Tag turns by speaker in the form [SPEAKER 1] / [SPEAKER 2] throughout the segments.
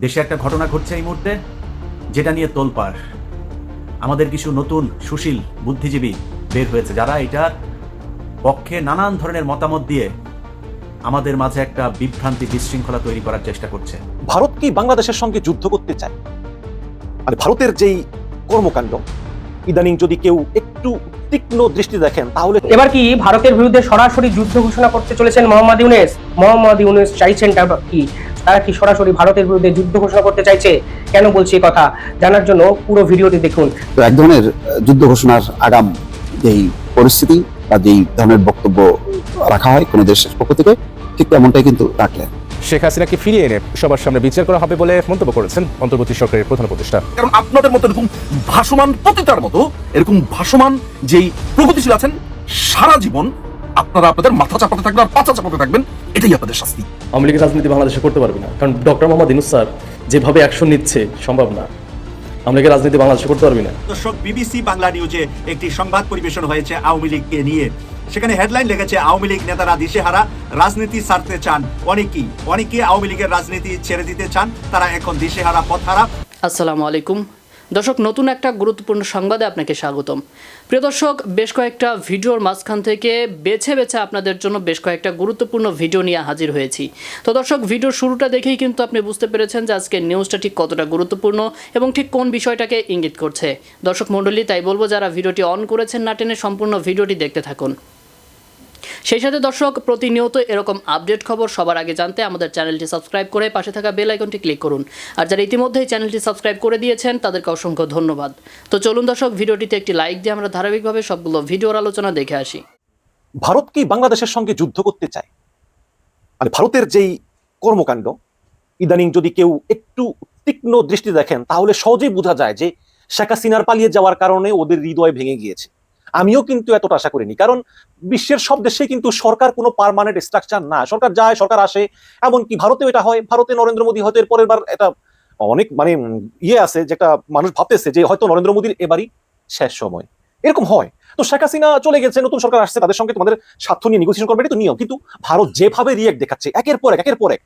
[SPEAKER 1] দেশে একটা ঘটনা ঘটছে এই মুহূর্তে যেটা নিয়ে তোলপাড়। আমাদের কিছু নতুন সুশীল বুদ্ধিজীবী বের হয়েছে যারা এটার পক্ষে নানান ধরনের মতামত দিয়ে আমাদের মাঝে একটা বিভ্রান্তি বিশৃঙ্খলা তৈরি করার চেষ্টা করছে।
[SPEAKER 2] ভারত কি বাংলাদেশের সঙ্গে যুদ্ধ করতে চায়? মানে ভারতের যেই কর্মকাণ্ড ইদানিং যদি কেউ একটু তীক্ষ্ণ দৃষ্টি দেখেন তাহলে
[SPEAKER 3] এবার কি ভারতের বিরুদ্ধে সরাসরি যুদ্ধ ঘোষণা করতে চলেছেন মোহাম্মদ ইউনেস? মোহাম্মদ ইউনেস চাইছেন কি? তারা কি সরাসরি ভারতের বিরুদ্ধে যুদ্ধ ঘোষণা করতে চাইছে? কেন বলছি এই কথা? জানার জন্য পুরো ভিডিওটি দেখুন।
[SPEAKER 4] তো এক ধরনের যুদ্ধ ঘোষণার আগাম যেই পরিস্থিতি বা যেই ধরনের বক্তব্য রাখা হয় কোনো দেশের পক্ষ থেকে ঠিক তেমনটাই কিন্তু রাখলেন।
[SPEAKER 5] শেখ হাসিনাকে ফিরিয়ে এনে সবার সামনে বিচার করা হবে বলে মন্তব্য করেছেন অন্তর্বর্তী সরকারের প্রধান উপদেষ্টা।
[SPEAKER 6] কারণ আপনাদের মতো এরকম ভাসমান পতিতার মতো এরকম ভাসমান যেই প্রগতিশীল আছেন সারা জীবন আপনারা আপনাদের মাথা চাপাতে থাকবেন আর পাছা চাপাতে থাকবেন এটাই আপনাদের শাস্তি।
[SPEAKER 7] আওয়ামী লীগের রাজনীতি বাংলাদেশে করতে পারবে না। কারণ ডক্টর মোহাম্মদ ইনুস স্যার যেভাবে অ্যাকশন নিচ্ছে সম্ভব না। আওয়ামী লীগের রাজনীতি বাংলাদেশে করতে পারবি না।
[SPEAKER 8] দর্শক বিবিসি বাংলা নিউজে একটি সংবাদ পরিবেশন হয়েছে আওয়ামী লীগকে নিয়ে। সেখানে হেডলাইন লেগেছে আওয়ামী লীগ নেতারা দিশেহারা রাজনীতি ছাড়তে চান অনেকেই। অনেকেই আওয়ামী লীগের রাজনীতি ছেড়ে দিতে চান তারা এখন দিশেহারা পথহারা।
[SPEAKER 9] আসসালামু আলাইকুম। দর্শক, নতুন একটা গুরুত্বপূর্ণ সংবাদে আপনাকে স্বাগতম। প্রিয় দর্শক, বেশ কয়েকটা ভিডিওর মাঝখান থেকে বেছে বেছে আপনাদের জন্য বেশ কয়েকটা গুরুত্বপূর্ণ ভিডিও নিয়ে হাজির হয়েছি। তো দর্শক ভিডিওর শুরুটা দেখেই কিন্তু আপনি বুঝতে পেরেছেন যে আজকে নিউজটা ঠিক কতটা গুরুত্বপূর্ণ এবং ঠিক কোন বিষয়টাকে ইঙ্গিত করছে। দর্শক মণ্ডলী, তাই বলব, যারা ভিডিওটি অন করেছেন না টেনে সম্পূর্ণ ভিডিওটি দেখতে থাকুন। সেই সাথে দর্শক, প্রতিনিয়ত এরকম আপডেট খবর সবার আগে জানতে আমাদের চ্যানেলটি সাবস্ক্রাইব করে পাশে থাকা বেল আইকনটি ক্লিক করুন। আর যারা ইতিমধ্যেই চ্যানেলটি সাবস্ক্রাইব করে দিয়েছেন, তাদেরকে অসংখ্য ধন্যবাদ। তো চলুন দর্শক, ভিডিওটিতে একটি লাইক দিয়ে আমরা ধারাবাহিকভাবে সবগুলো ভিডিওর আলোচনা দেখে আসি।
[SPEAKER 2] ভারত কি বাংলাদেশের সঙ্গে যুদ্ধ করতে চায়? মানে ভারতের যেই কর্মকাণ্ড, ইদানিং যদি কেউ একটু তীক্ষ্ণ দৃষ্টি দেখেন, তাহলে সহজেই বোঝা যায় যে শেখ হাসিনার পালিয়ে যাওয়ার কারণে ওদের হৃদয় ভেঙে গিয়েছে। আমিও কিন্তু এতটা আশা করিনি। কারণ বিশ্বের সব দেশে কিন্তু সরকার কোনো পার্মানেন্ট স্ট্রাকচার না। সরকার যায়, সরকার আসে, এমনকি ভারতেও এটা হয়। ভারতে নরেন্দ্র মোদী হয়তো এর পরের বার এটা অনেক মানে ইয়ে আছে যেটা মানুষ ভাবতেছে যে হয়তো নরেন্দ্র মোদীর এবারই শেষ সময়। এরকম হয়। তো শেখ হাসিনা চলে গেছে, নতুন সরকার আসছে, তাদের সঙ্গে তোমাদের স্বার্থ নিয়ে নেগোসিয়েশন করবে এটাই তো নিয়ম। কিন্তু ভারত যেভাবে রিয়েক্ট দেখাচ্ছে, একের পর এক, একের পর এক,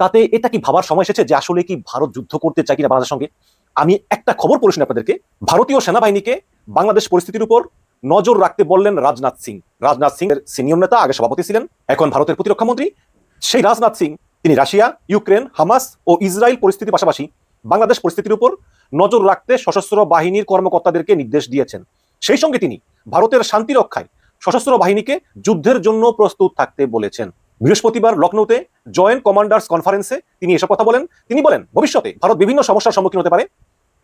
[SPEAKER 2] তাতে এটা কি ভাবার সময় এসেছে যে আসলে কি ভারত যুদ্ধ করতে চায় কিনা বাংলাদেশের সঙ্গে? আমি একটা খবর পড়েছি আপনাদেরকে, ভারতীয় সেনাবাহিনীকে বাংলাদেশ পরিস্থিতির উপর নজর রাখতে বললেন রাজনাথ সিং। রাজনাথ সিং এর সিনিয়র নেতা, আগে সভাপতি ছিলেন, এখন ভারতের প্রতিরক্ষা মন্ত্রী। সেই রাজনাথ সিং, তিনি রাশিয়া, ইউক্রেন, হামাস ও ইসরায়েল পরিস্থিতির পাশাপাশি বাংলাদেশ পরিস্থিতির উপর নজর রাখতে সশস্ত্র বাহিনীর কর্মকর্তাদেরকে নির্দেশ দিয়েছেন। সেই সঙ্গে তিনি ভারতের শান্তি রক্ষায় সশস্ত্র বাহিনীকে যুদ্ধের জন্য প্রস্তুত থাকতে বলেছেন। বৃহস্পতিবার লখনৌতে জয়েন্ট কমান্ডার্স কনফারেন্সে তিনি এসব কথা বলেন। তিনি বলেন, ভবিষ্যতে ভারত বিভিন্ন সমস্যার সম্মুখীন হতে পারে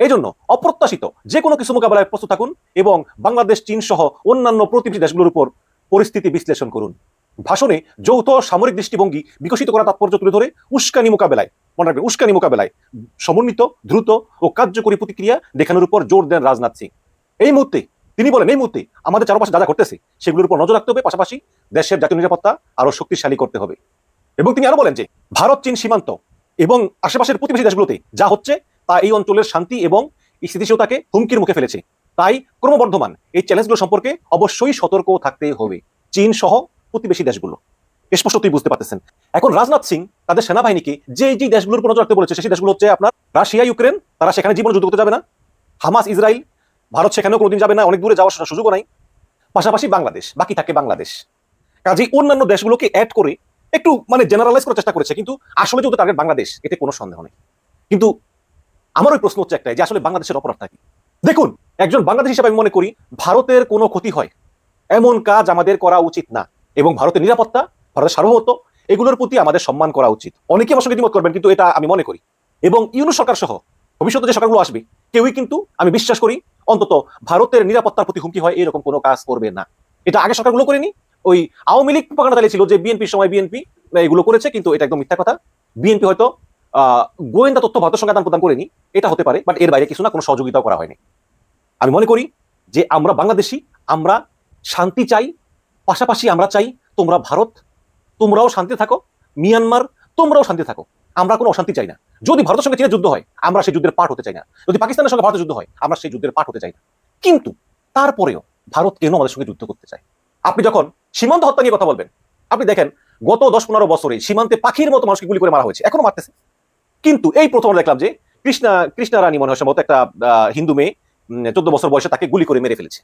[SPEAKER 2] এই জন্য অপ্রত্যাশিত যে কোনো কিছু মোকাবেলায় প্রস্তুত থাকুন এবং বাংলাদেশ, চীন সহ অন্যান্য প্রতিবেশী দেশগুলোর উপর পরিস্থিতি বিশ্লেষণ করুন। ভাষণে যৌথ সামরিক দৃষ্টিভঙ্গি বিকশিত করা তাৎপর্য তুলে ধরে উস্কানি মোকাবেলায়, মনে রাখবেন উস্কানি মোকাবেলায় সমন্বিত, দ্রুত ও কার্যকরী প্রতিক্রিয়া দেখানোর উপর জোর দেন রাজনাথ সিং। এই মুহূর্তে, তিনি বলেন, এই মুহূর্তে আমাদের চারপাশে যা যা ঘটতেছে সেগুলোর উপর নজর রাখতে হবে, পাশাপাশি দেশের জাতীয় নিরাপত্তা আরও শক্তিশালী করতে হবে। এবং তিনি আরও বলেন যে, ভারত, চীন সীমান্ত এবং আশেপাশের প্রতিবেশী দেশগুলোতে যা হচ্ছে তা এই অঞ্চলের শান্তি এবং স্থিতিশীলতাকে হুমকির মুখে ফেলেছে। তাই ক্রমবর্ধমান এই চ্যালেঞ্জগুলো সম্পর্কে অবশ্যই সতর্ক থাকতে হবে। চীন সহ প্রতিবেশী দেশগুলো। স্পষ্টতই বুঝতে পারতেছেন। এখন রাজনাথ সিং তাদের সেনাবাহিনীকে যে যে দেশগুলোর উপর নজর রাখতে বলেছে, সেই দেশগুলো হচ্ছে আপনার রাশিয়া, ইউক্রেন, তারা সেখানে জীবন যুদ্ধ করতে যাবে না। হামাস ইসরায়েল ভারত সেখানেও কোনোদিন যাবে না, অনেক দূরে যাওয়ার সুযোগও নাই। পাশাপাশি বাংলাদেশ, বাকি থাকে বাংলাদেশ। কাজেই অন্যান্য দেশগুলোকে অ্যাড করে একটু মানে জেনারেলাইজ করার চেষ্টা করেছে, কিন্তু আসলে যেহেতু টার্গেট বাংলাদেশ, এতে কোনো সন্দেহ নেই। কিন্তু আমার ওই প্রশ্ন হচ্ছে একটাই, যে আসলে বাংলাদেশের অপরাধটা কি? দেখুন, একজন বাংলাদেশ হিসেবে আমি মনে করি ভারতের কোনো ক্ষতি হয়। এমন কাজ আমাদের করা উচিত না। এবং ভারতের নিরাপত্তা, ভারতের সার্বভৌমত্ব, এগুলোর প্রতি আমাদের সম্মান করা উচিত। অনেকে আমার সঙ্গে দ্বিমত করবেন, কিন্তু এটা আমি মনে করি। এবং ইউনু সরকার সহ, ভবিষ্যতে যে সরকারগুলো আসবে, কেউই কিন্তু আমি বিশ্বাস করি অন্তত ভারতের নিরাপত্তার প্রতি হুমকি হয়, এরকম কোনো কাজ করবে না। এটা আগে সরকারগুলো করেনি। ওই আওয়ামী লীগ প্রকারটা চালিয়েছিল যে বিএনপির সময় বিএনপি, এগুলো করেছে, কিন্তু এটা একদম মিথ্যা কথা। বিএনপি হয়তো গোয়েন্দা তথ্য ভারতের সঙ্গে আদান প্রদান করেনি। এটা হতে পারে বাট এর বাইরে কিছু না, কোনো সহযোগিতাও করা হয়নি। আমি মনে করি যে আমরা বাংলাদেশি, আমরা শান্তি চাই, পাশাপাশি আমরা চাই তোমরা ভারত, তোমরাও শান্তি থাকো, মিয়ানমার, তোমরাও শান্তি থাকো। আমরা কোনো অশান্তি চাই না। যদি ভারতের সঙ্গে চীনের যুদ্ধ হয়, আমরা সেই যুদ্ধের পাঠ হতে চাই না। যদি পাকিস্তানের সঙ্গে ভারতের যুদ্ধ হয়, আমরা সেই যুদ্ধের পাঠ হতে চাই না। কিন্তু তারপরেও ভারত কেন আমাদের সঙ্গে যুদ্ধ করতে চায়? আপনি যখন সীমান্ত হত্যা নিয়ে কথা বলবেন, আপনি দেখেন গত দশ পনেরো বছরে সীমান্তে পাখির মতো মানুষকে গুলি করে মারা হয়েছে, এখনও মারতেছে। কিন্তু এই প্রথম দেখলাম যে কৃষ্ণা কৃষ্ণা রানী মনে হয় সম্ভবত একটা হিন্দু মেয়ে চোদ্দ বছর বয়সে তাকে গুলি করে মেরে ফেলেছে।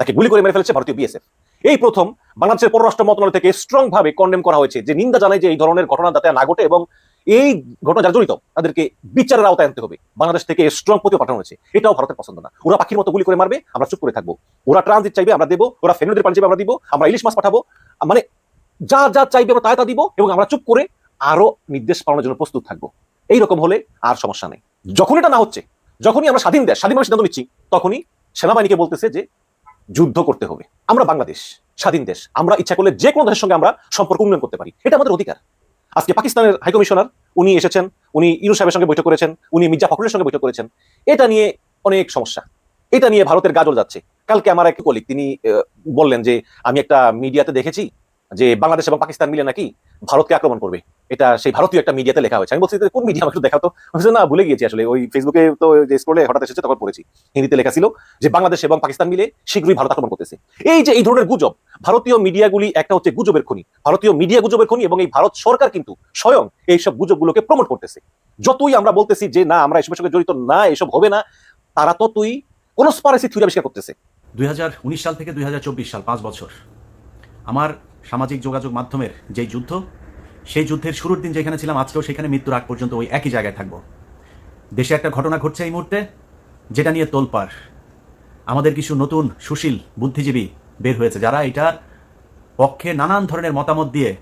[SPEAKER 2] তাকে গুলি করে মেরে ফেলেছে ভারতীয় বিএসএফ এই প্রথম বাংলাদেশের পররাষ্ট্র মন্ত্রণালয় থেকে স্ট্রং ভাবে কন্ডেম করা হয়েছে যে নিন্দা জানায় যে এই ধরনের ঘটনা যাতে না ঘটে এবং এই ঘটনা যারা জড়িত, তাদেরকে বিচারের আওতায় আনতে হবে। বাংলাদেশ থেকে স্ট্রং প্রতি পাঠানো হয়েছে। এটাও ভারতের পছন্দ না। ওরা পাখির মতো গুলি করে মারবে, আমরা চুপ করে থাকব। ওরা ট্রানজিট চাইবে, আমরা দেবো। ওরা ফেনুদের পানি চাইবে, আমরা দিব। আমরা ইলিশ মাছ পাঠাবো। মানে যা যা চাইবে আমরা তাই তা দিব এবং আমরা চুপ করে আরও নির্দেশ পালনের জন্য প্রস্তুত থাকব। এইরকম হলে আর সমস্যা নেই। যখন এটা না হচ্ছে, যখনই আমরা স্বাধীন দেশ স্বাধীনভাবে সিদ্ধান্ত নিচ্ছি, তখনই সেনাবাহিনীকে বলতেছে যে যুদ্ধ করতে হবে। আমরা বাংলাদেশ, স্বাধীন দেশ, আমরা ইচ্ছা করলে যে কোনো দেশের সঙ্গে আমরা সম্পর্ক উন্নয়ন করতে পারি। এটা আমাদের অধিকার। আজকে পাকিস্তানের হাইকমিশনার উনি এসেছেন, উনি ইনু সাহেবের সঙ্গে বৈঠক করেছেন, উনি মির্জা ফখরুলের সঙ্গে বৈঠক করেছেন। এটা নিয়ে অনেক সমস্যা। এটা নিয়ে ভারতের গাজল যাচ্ছে। কালকে আমার এক কলিগ তিনি বললেন যে, আমি একটা মিডিয়াতে দেখেছি যে বাংলাদেশ এবং পাকিস্তান মিলে নাকি ভারতকে আক্রমণ করবে। এটা সেই ভারতীয় একটা মিডিয়াতে লেখা হয়েছে। আমি বলছি কোন মিডিয়া আমাকে দেখাতো? বলছে, না ভুলে গিয়েছি আসলে। ওই ফেসবুকে তো যে স্ক্রোলে হঠাৎ এসেছে তখন পড়েছি। হিন্দিতে লেখা ছিল যে বাংলাদেশ এবং পাকিস্তান মিলে শীঘ্রই ভারত আক্রমণ করতেছে। এই যে এই ধরনের গুজব ভারতীয় মিডিয়াগুলি একটা হচ্ছে গুজবের খনি। ভারতীয় মিডিয়া গুজবের খনি এবং এই ভারত সরকার কিন্তু স্বয়ং এইসব গুজবগুলোকে প্রমোট করতেছে। যতই আমরা বলতেছি যে না আমরা এসবের সঙ্গে জড়িত না এসব হবে না তারা ততই কনস্পারেসি থিওরি আবিষ্কার করতেছে।
[SPEAKER 1] দুই সাল থেকে দুই হাজার চব্বিশ সাল পাঁচ বছর। আমার সামাজিক যোগাযোগ মাধ্যমের যেই যুদ্ধ, সেই যুদ্ধের শুরুর দিন যেখানে ছিলাম, আজকেও সেখানে মৃত্যুর আগ পর্যন্ত ওই একই জায়গায় থাকব। দেশে একটা ঘটনা ঘটছে এই মুহূর্তে, যেটা নিয়ে তোলপাড়। আমাদের কিছু নতুন, সুশীল, বুদ্ধিজীবী বের হয়েছে, যারা এটার পক্ষে নানান ধরনের মতামত দিয়ে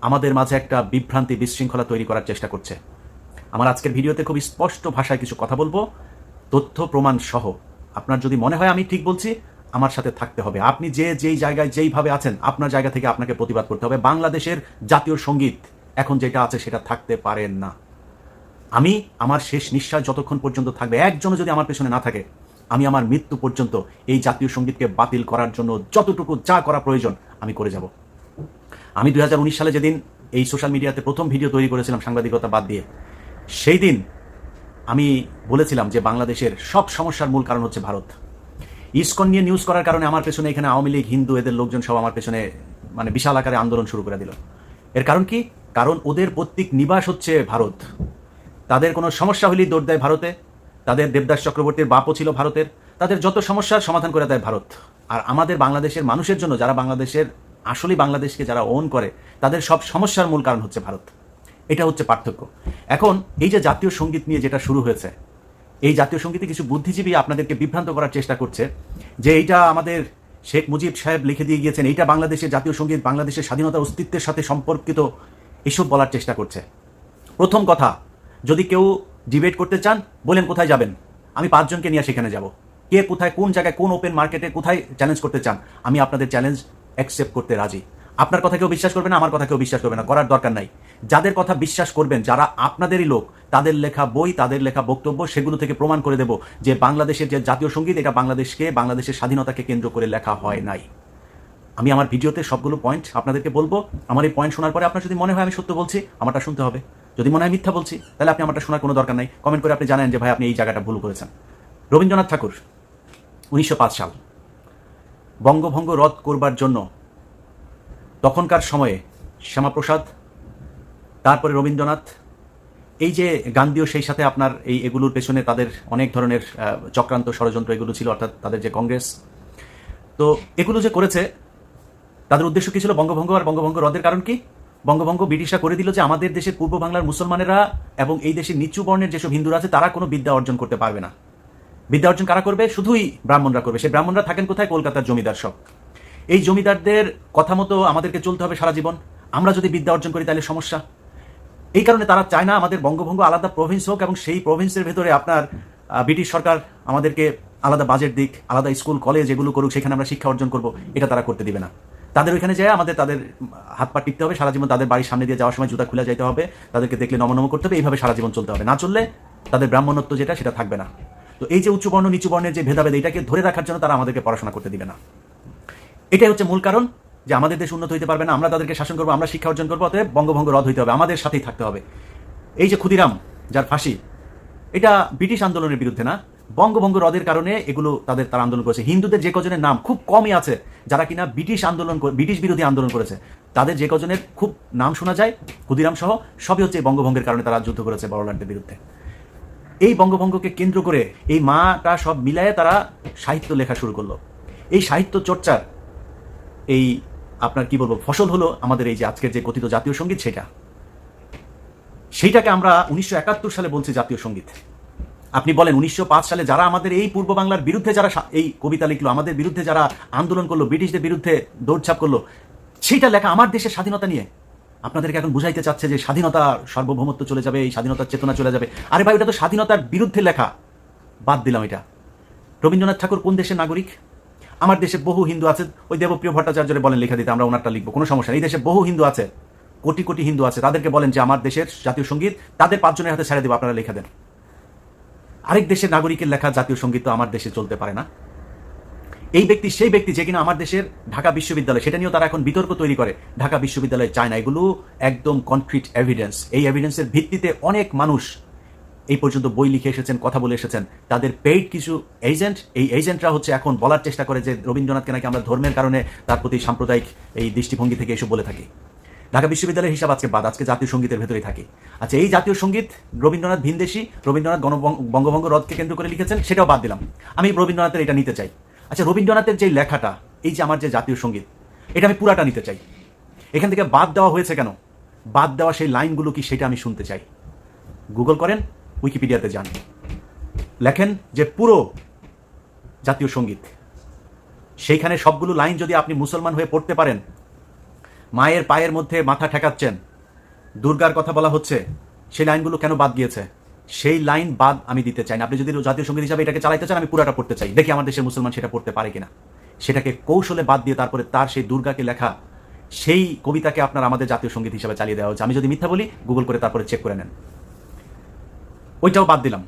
[SPEAKER 1] আমাদের মাঝে একটা বিভ্রান্তি বিশৃঙ্খলা তৈরি করার চেষ্টা করছে। আমার আজকের ভিডিওতে খুব স্পষ্ট ভাষায় কিছু কথা বলব, তথ্য, প্রমাণ সহ। আপনার যদি মনে হয় আমি ঠিক বলছি আমার সাথে থাকতে হবে। আপনি যে, যেই জায়গায় যেইভাবে আছেন, আপনার জায়গা থেকে আপনাকে প্রতিবাদ করতে হবে। বাংলাদেশের জাতীয় সংগীত এখন যেটা আছে সেটা থাকতে পারেন না। আমি আমার শেষ নিঃশ্বাস যতক্ষণ পর্যন্ত থাকবে, একজনও যদি আমার পেছনে না থাকে, আমি আমার মৃত্যু পর্যন্ত এই জাতীয় সঙ্গীতকে বাতিল করার জন্য যতটুকু যা করা প্রয়োজন, আমি করে যাব। আমি দু হাজার উনিশ সালে যেদিন এই সোশ্যাল মিডিয়াতে প্রথম ভিডিও তৈরি করেছিলাম, সাংবাদিকতা বাদ দিয়ে, সেই দিন আমি বলেছিলাম যে বাংলাদেশের সব সমস্যার মূল কারণ হচ্ছে ভারত। ইসকন নিয়ে নিউজ করার কারণে আমার পেছনে এখানে আওয়ামী লীগ, হিন্দু, এদের লোকজন সব আমার পেছনে মানে বিশাল আকারে আন্দোলন শুরু করে দিল। এর কারণ কি? কারণ ওদের প্রত্যেক নিবাস হচ্ছে ভারত। তাদের কোনো সমস্যা হলেই দৌড় দেয় ভারতে। তাদের দেবদাস চক্রবর্তীর বাপও ছিল ভারতের। তাদের যত সমস্যার সমাধান করে দেয় ভারত। আর আমাদের বাংলাদেশের মানুষের জন্য, যারা বাংলাদেশের, আসলেই বাংলাদেশকে যারা ওন করে, তাদের সব সমস্যার মূল কারণ হচ্ছে ভারত। এটা হচ্ছে পার্থক্য। এখন এই যে জাতীয় সংগীত নিয়ে যেটা শুরু হয়েছে এই জাতীয় সঙ্গীতে কিছু বুদ্ধিজীবী আপনাদেরকে বিভ্রান্ত করার চেষ্টা করছে যে এইটা আমাদের শেখ মুজিব সাহেব লিখে দিয়ে গিয়েছেন, এইটা বাংলাদেশের জাতীয় সংগীত, বাংলাদেশের স্বাধীনতার অস্তিত্বের সাথে সম্পর্কিত এসব বলার চেষ্টা করছে। প্রথম কথা, যদি কেউ ডিবেট করতে চান, বলেন কোথায় যাবেন? আমি পাঁচজনকে নিয়ে সেখানে যাব। কে কোথায়, কোন জায়গায়, কোন ওপেন মার্কেটে কোথায় চ্যালেঞ্জ করতে চান? আমি আপনাদের চ্যালেঞ্জ অ্যাকসেপ্ট করতে রাজি। আপনার কথা কেউ বিশ্বাস করবে না, আমার কথা কেউ বিশ্বাস করবে না, করার দরকার নাই। যাদের কথা বিশ্বাস করবেন, যারা আপনাদেরই লোক, তাদের লেখা বই, তাদের লেখা বক্তব্য সেগুলো থেকে প্রমাণ করে দেব যে বাংলাদেশের যে জাতীয় সংগীত, এটা বাংলাদেশকে, বাংলাদেশের স্বাধীনতাকে কেন্দ্র করে লেখা হয় নাই। আমি আমার ভিডিওতে সবগুলো পয়েন্ট আপনাদেরকে বলব। আমার এই পয়েন্ট শোনার পরে আপনার যদি মনে হয় আমি সত্য বলছি, আমারটা শুনতে হবে। যদি মনে হয় মিথ্যা বলছি, তাহলে আপনি আমারটা শোনার কোনো দরকার নাই। কমেন্ট করে আপনি জানেন যে, ভাই, আপনি এই জায়গাটা ভুল করেছেন। রবীন্দ্রনাথ ঠাকুর, উনিশশো পাঁচ সাল। বঙ্গভঙ্গ রদ করবার জন্য তখনকার সময়ে শ্যামাপ্রসাদ, তারপরে রবীন্দ্রনাথ, এই যে গান্ধীও সেই সাথে আপনার এই এগুলোর পেছনে তাদের অনেক ধরনের চক্রান্ত ষড়যন্ত্র এগুলো ছিল, অর্থাৎ তাদের যে কংগ্রেস। তো এগুলো যে করেছে, তাদের উদ্দেশ্য কি ছিল বঙ্গভঙ্গ আর বঙ্গভঙ্গ রদের কারণ কি? বঙ্গভঙ্গ ব্রিটিশরা করে দিল যে আমাদের দেশের পূর্ব বাংলার মুসলমানেরা এবং এই দেশের নিচু বর্ণের যেসব হিন্দুরা আছে, তারা কোনো বিদ্যা অর্জন করতে পারবে না। বিদ্যা অর্জন কারা করবে? শুধুই ব্রাহ্মণরা করবে। সেই ব্রাহ্মণরা থাকেন কোথায়? কলকাতার জমিদার সব। এই জমিদারদের কথা মতো আমাদেরকে চলতে হবে সারা জীবন। আমরা যদি বিদ্যা অর্জন করি তাহলে সমস্যা। এই কারণে তারা চায় না আমাদের বঙ্গভঙ্গ আলাদা প্রভিন্স হোক এবং সেই প্রভিন্সের ভেতরে আপনার ব্রিটিশ সরকার আমাদেরকে আলাদা বাজেট দিক, আলাদা স্কুল কলেজ এগুলো করুক, সেখানে আমরা শিক্ষা অর্জন করব, এটা তারা করতে দিবে না। তাদের ওইখানে যায় আমাদের, তাদের হাত পা টিপতে হবে, সারা জীবন তাদের বাড়ির সামনে দিয়ে যাওয়ার সময় জুতা খুলে যেতে হবে, তাদেরকে দেখলে নমনম করতে হবে, এইভাবে সারা জীবন চলতে হবে। না চললে তাদের ব্রাহ্মণত্ব যেটা, সেটা থাকবে না। তো এই যে উচ্চ বর্ণ নিচু বর্ণের যে ভেদাভেদ, এটাকে ধরে রাখার জন্য তারা আমাদেরকে পড়াশোনা করতে দিবে না। এটাই হচ্ছে মূল কারণ যে আমাদের দেশ উন্নত হইতে পারবে না, আমরা তাদেরকে শাসন করব, আমরা শিক্ষা অর্জন করব, অতএব বঙ্গভঙ্গ রদ হইতে হবে, আমাদের সাথেই থাকতে হবে। এই যে ক্ষুদিরাম, যার ফাঁসি, এটা ব্রিটিশ আন্দোলনের বিরুদ্ধে না। বঙ্গভঙ্গ রদের কারণে এগুলো তাদের, তারা আন্দোলন করেছে। হিন্দুদের যে কজনের নাম খুব কমই আছে, যারা কিনা ব্রিটিশ আন্দোলন ব্রিটিশ বিরোধী আন্দোলন করেছে, তাদের যে কজনের খুব নাম শোনা যায়, ক্ষুদিরাম সহ, সবই হচ্ছে এই বঙ্গভঙ্গের কারণে তারা যুদ্ধ করেছে বড়লাটদের বিরুদ্ধে। এই বঙ্গভঙ্গকে কেন্দ্র করে এই মাটা সব মিলায়ে তারা সাহিত্য লেখা শুরু করল। এই সাহিত্য চর্চার এই আপনার কি বলব, ফসল হলো আমাদের এই যে আজকের যে কথিত জাতীয় সংগীত সেটা। সেইটাকে আমরা উনিশশো একাত্তর সালে বলছি জাতীয় সংগীত। আপনি বলেন উনিশশো পাঁচ সালে যারা আমাদের এই পূর্ব বাংলার বিরুদ্ধে যারা এই কবিতা লিখলো, আমাদের বিরুদ্ধে যারা আন্দোলন করল, ব্রিটিশদের বিরুদ্ধে দৌড়ছাপ করল, সেইটা লেখা আমার দেশের স্বাধীনতা নিয়ে। আপনাদেরকে এখন বুঝাইতে চাচ্ছে যে স্বাধীনতা সার্বভৌমত্ব চলে যাবে, এই স্বাধীনতার চেতনা চলে যাবে। আরে ভাই, ওটা তো স্বাধীনতার বিরুদ্ধে লেখা। বাদ দিলাম এটা। রবীন্দ্রনাথ ঠাকুর কোন দেশের নাগরিক? আমার দেশে বহু হিন্দু আছে, ওই দেবপ্রিয় ভট্টাচার্যরে বলেন লেখা দিতে, আমরা ওনারটা লিখব, কোনো সমস্যা নেই। এই দেশে বহু হিন্দু আছে, কোটি কোটি হিন্দু আছে, তাদেরকে বলেন যে আমার দেশের জাতীয় সংগীত, তাদের পাঁচজনের হাতে ছেড়ে দেবো, আপনারা লেখা দেন। আরেক দেশের নাগরিকের লেখা, জাতীয় সংগীত তো আমার দেশে চলতে পারে না। এই ব্যক্তি, সেই ব্যক্তি যে কিনা আমার দেশের ঢাকা বিশ্ববিদ্যালয়, সেটা নিয়েও তারা এখন বিতর্ক তৈরি করে, ঢাকা বিশ্ববিদ্যালয়ে চায় না। এগুলো একদম কনক্রিট এভিডেন্স এই এভিডেন্সের ভিত্তিতে অনেক মানুষ এই পর্যন্ত বই লিখে এসেছেন, কথা বলে এসেছেন। তাদের পেইড কিছু এজেন্ট এই এজেন্টরা হচ্ছে এখন বলার চেষ্টা করে যে রবীন্দ্রনাথকে নাকি আমরা ধর্মের কারণে তার প্রতি সাম্প্রদায়িক এই দৃষ্টিভঙ্গি থেকে এসব বলে থাকি। ঢাকা বিশ্ববিদ্যালয়ের হিসাব আজকে বাদ, আজকে জাতীয় সঙ্গীতের ভেতরেই থাকি। আচ্ছা এই জাতীয় সংগীত রবীন্দ্রনাথ ভিনদেশী, রবীন্দ্রনাথ বঙ্গভঙ্গ রদকে কেন্দ্র করে লিখেছেন, সেটাও বাদ দিলাম। আমি রবীন্দ্রনাথের এটা নিতে চাই। আচ্ছা রবীন্দ্রনাথের যে লেখাটা, এই যে আমার যে জাতীয় সংগীত, এটা আমি পুরাটা নিতে চাই। এখান থেকে বাদ দেওয়া হয়েছে কেন? বাদ দেওয়া সেই লাইনগুলো কি সেটা আমি শুনতে চাই। গুগল করেন। উইকিপিডিয়াতে যান। লেখেন যে পুরো জাতীয় সংগীত। সেইখানে সবগুলো লাইন যদি আপনি মুসলমান হয়ে পড়তে পারেন, মায়ের পায়ের মধ্যে মাথা ঠেকাচ্ছেন, দুর্গার কথা বলা হচ্ছে, সেই লাইনগুলো কেন বাদ গিয়েছে? সেই লাইন বাদ আমি দিতে চাই না। আপনি যদি জাতীয় সংগীত হিসাবে এটাকে চালাইতে চান, আমি পুরাটা পড়তে চাই। দেখি আমার দেশের মুসলমান সেটা পড়তে পারে কিনা। সেটাকে কৌশলে বাদ দিয়ে তারপরে তার সেই দুর্গাকে লেখা, সেই কবিতাকে আপনার আমাদের জাতীয় সংগীত হিসাবে চালিয়ে দেওয়া হচ্ছে। আমি যদি মিথ্যা বলি, গুগল করে তারপরে চেক করে নেন। ওইটাও বাদ দিলাম।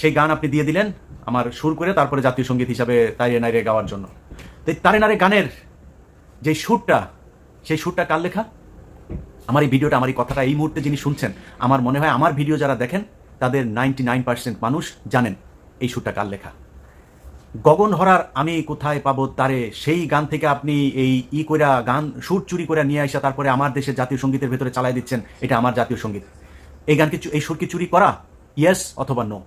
[SPEAKER 1] সেই গান আপনি দিয়ে দিলেন আমার সুর করে, তারপরে জাতীয় সংগীত হিসাবে তাইরে নাইরে গাওয়ার জন্য। তো তারে নারে গানের যে সুরটা, সেই সুরটা কার লেখা? আমার এই ভিডিওটা, আমার এই কথাটা এই মুহূর্তে যিনি শুনছেন, আমার মনে হয় আমার ভিডিও যারা দেখেন, তাদের নাইনটি নাইন পার্সেন্ট মানুষ জানেন এই সুরটা কার লেখা। গগন হরার আমি কোথায় পাবো তারে, সেই গান থেকে আপনি এই ই কইরা গান, সুর চুরি করে নিয়ে আসা তারপরে আমার দেশের জাতীয় সঙ্গীতের ভেতরে চালাই দিচ্ছেন, এটা আমার জাতীয় সংগীত। এই গানকে এই সুর কি চুরি করা? ইয়েস অথবা নো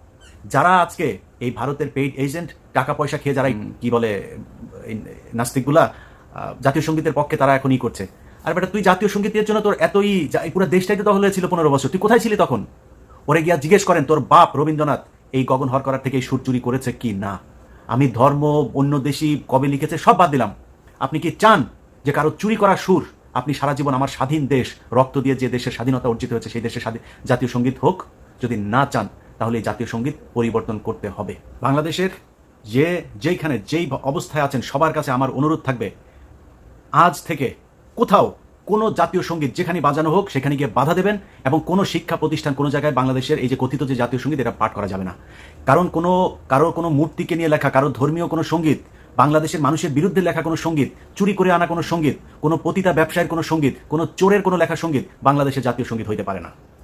[SPEAKER 1] যারা আজকে এই ভারতের পেইড এজেন্ট টাকা পয়সা খেয়ে যারা কি বলে নাস্তিকগুলা জাতীয় সঙ্গীতের পক্ষে তারা এখনই করছে। আর বেটা তুই জাতীয় সঙ্গীতের জন্য তোর এতই পুরো দেশটাই তো দখল হয়েছিল পনেরো বছর। তুই কোথায় ছিলি তখন? ওরে গিয়া জিজ্ঞেস করেন তোর বাপ রবীন্দ্রনাথ এই গগন হর করার থেকে এই সুর চুরি করেছে কি না? আমি ধর্ম অন্য দেশি কবে লিখেছে সব বাদ দিলাম। আপনি কি চান যে কারও চুরি করা সুর আপনি সারা জীবন আমার স্বাধীন দেশ রক্ত দিয়ে যে দেশের স্বাধীনতা অর্জিত হয়েছে সেই দেশের জাতীয় সংগীত হোক? যদি না চান, তাহলে এই জাতীয় সংগীত পরিবর্তন করতে হবে। বাংলাদেশের যে, যেইখানে যেই অবস্থায় আছেন, সবার কাছে আমার অনুরোধ থাকবে, আজ থেকে কোথাও কোনো জাতীয় সংগীত যেখানে বাজানো হোক, সেখানে গিয়ে বাধা দেবেন এবং কোনো শিক্ষা প্রতিষ্ঠান কোনো জায়গায় বাংলাদেশের এই যে কথিত যে জাতীয় সংগীত, এটা পাঠ করা যাবে না। কারণ কোনো, কারও কোনো মূর্তিকে নিয়ে লেখা, কারও ধর্মীয় কোনো সংগীত, বাংলাদেশের মানুষের বিরুদ্ধে লেখা কোনো সংগীত, চুরি করে আনা কোনো সংগীত, কোনো পতিতা ব্যবসায়ের কোনো সংগীত, কোনো চোরের কোনো লেখা সংগীত বাংলাদেশের জাতীয় সংগীত হইতে পারে না।